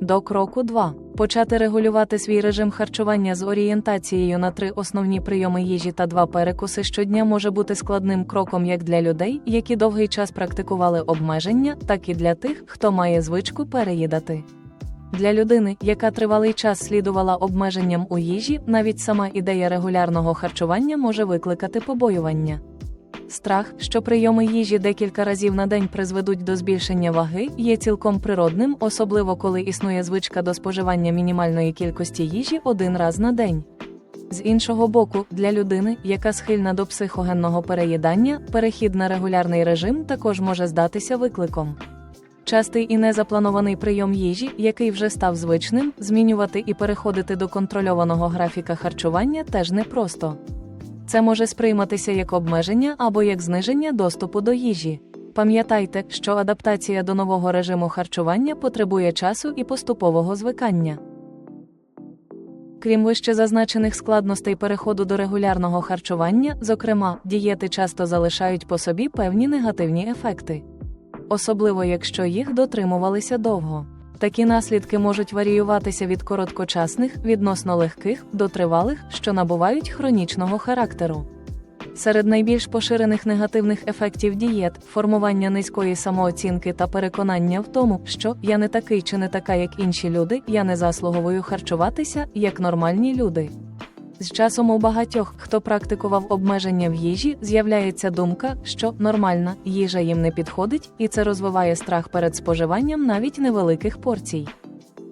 До кроку 2. Почати регулювати свій режим харчування з орієнтацією на три основні прийоми їжі та два перекуси щодня може бути складним кроком як для людей, які довгий час практикували обмеження, так і для тих, хто має звичку переїдати. Для людини, яка тривалий час слідувала обмеженням у їжі, навіть сама ідея регулярного харчування може викликати побоювання. Страх, що прийоми їжі декілька разів на день призведуть до збільшення ваги, є цілком природним, особливо коли існує звичка до споживання мінімальної кількості їжі один раз на день. З іншого боку, для людини, яка схильна до психогенного переїдання, перехід на регулярний режим також може здатися викликом. Частий і незапланований прийом їжі, який вже став звичним, змінювати і переходити до контрольованого графіка харчування теж непросто. Це може сприйматися як обмеження або як зниження доступу до їжі. Пам'ятайте, що адаптація до нового режиму харчування потребує часу і поступового звикання. Крім вище зазначених складностей переходу до регулярного харчування, зокрема, дієти часто залишають по собі певні негативні ефекти, особливо якщо їх дотримувалися довго. Такі наслідки можуть варіюватися від короткочасних, відносно легких до тривалих, що набувають хронічного характеру. Серед найбільш поширених негативних ефектів дієт формування низької самооцінки та переконання в тому, що я не такий чи не така, як інші люди, я не заслуговую харчуватися як нормальні люди. З часом у багатьох, хто практикував обмеження в їжі, з'являється думка, що нормальна їжа їм не підходить, і це розвиває страх перед споживанням навіть невеликих порцій.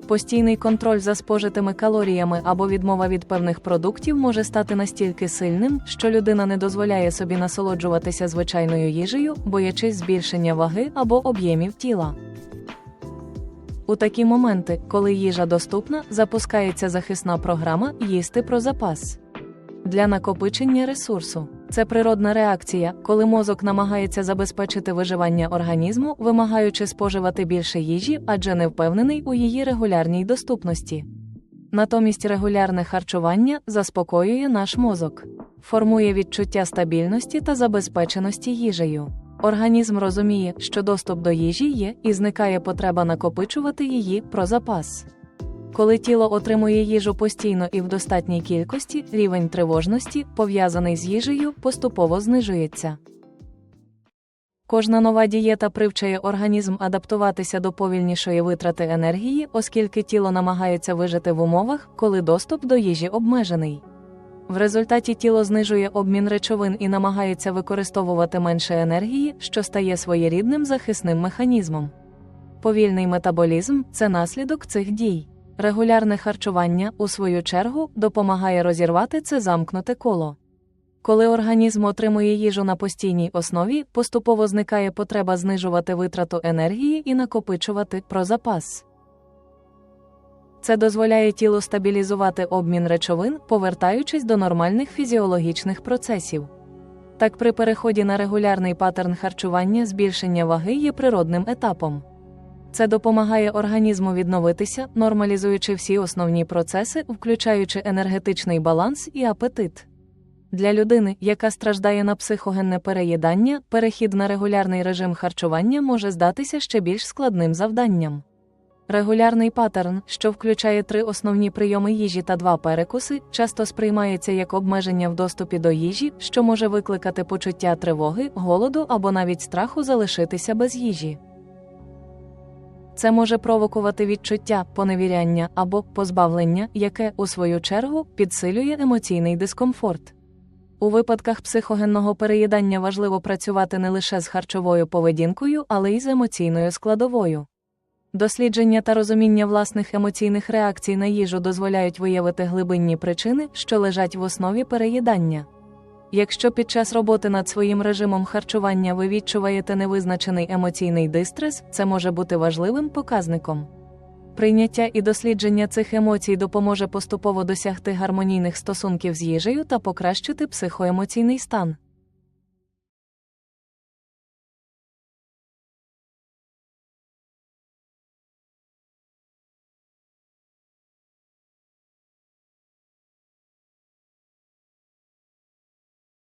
Постійний контроль за спожитими калоріями або відмова від певних продуктів може стати настільки сильним, що людина не дозволяє собі насолоджуватися звичайною їжею, боячись збільшення ваги або об'ємів тіла. У такі моменти, коли їжа доступна, запускається захисна програма їсти про запас для накопичення ресурсу. Це природна реакція, коли мозок намагається забезпечити виживання організму, вимагаючи споживати більше їжі, адже не впевнений у її регулярній доступності. Натомість регулярне харчування заспокоює наш мозок, формує відчуття стабільності та забезпеченості їжею. Організм розуміє, що доступ до їжі є, і зникає потреба накопичувати її про запас. Коли тіло отримує їжу постійно і в достатній кількості, рівень тривожності, пов'язаний з їжею, поступово знижується. Кожна нова дієта привчає організм адаптуватися до повільнішої витрати енергії, оскільки тіло намагається вижити в умовах, коли доступ до їжі обмежений. В результаті тіло знижує обмін речовин і намагається використовувати менше енергії, що стає своєрідним захисним механізмом. Повільний метаболізм це наслідок цих дій. Регулярне харчування, у свою чергу, допомагає розірвати це замкнуте коло. Коли організм отримує їжу на постійній основі, поступово зникає потреба знижувати витрату енергії і накопичувати про запас. Це дозволяє тілу стабілізувати обмін речовин, повертаючись до нормальних фізіологічних процесів. Так, при переході на регулярний паттерн харчування збільшення ваги є природним етапом. Це допомагає організму відновитися, нормалізуючи всі основні процеси, включаючи енергетичний баланс і апетит. Для людини, яка страждає на психогенне переїдання, перехід на регулярний режим харчування може здатися ще більш складним завданням. Регулярний паттерн, що включає три основні прийоми їжі та два перекуси, часто сприймається як обмеження в доступі до їжі, що може викликати почуття тривоги, голоду або навіть страху залишитися без їжі. Це може провокувати відчуття поневіряння або позбавлення, яке, у свою чергу, підсилює емоційний дискомфорт. У випадках психогенного переїдання важливо працювати не лише з харчовою поведінкою, але й з емоційною складовою. Дослідження та розуміння власних емоційних реакцій на їжу дозволяють виявити глибинні причини, що лежать в основі переїдання. Якщо під час роботи над своїм режимом харчування ви відчуваєте невизначений емоційний дистрес, це може бути важливим показником. Прийняття і дослідження цих емоцій допоможе поступово досягти гармонійних стосунків з їжею та покращити психоемоційний стан.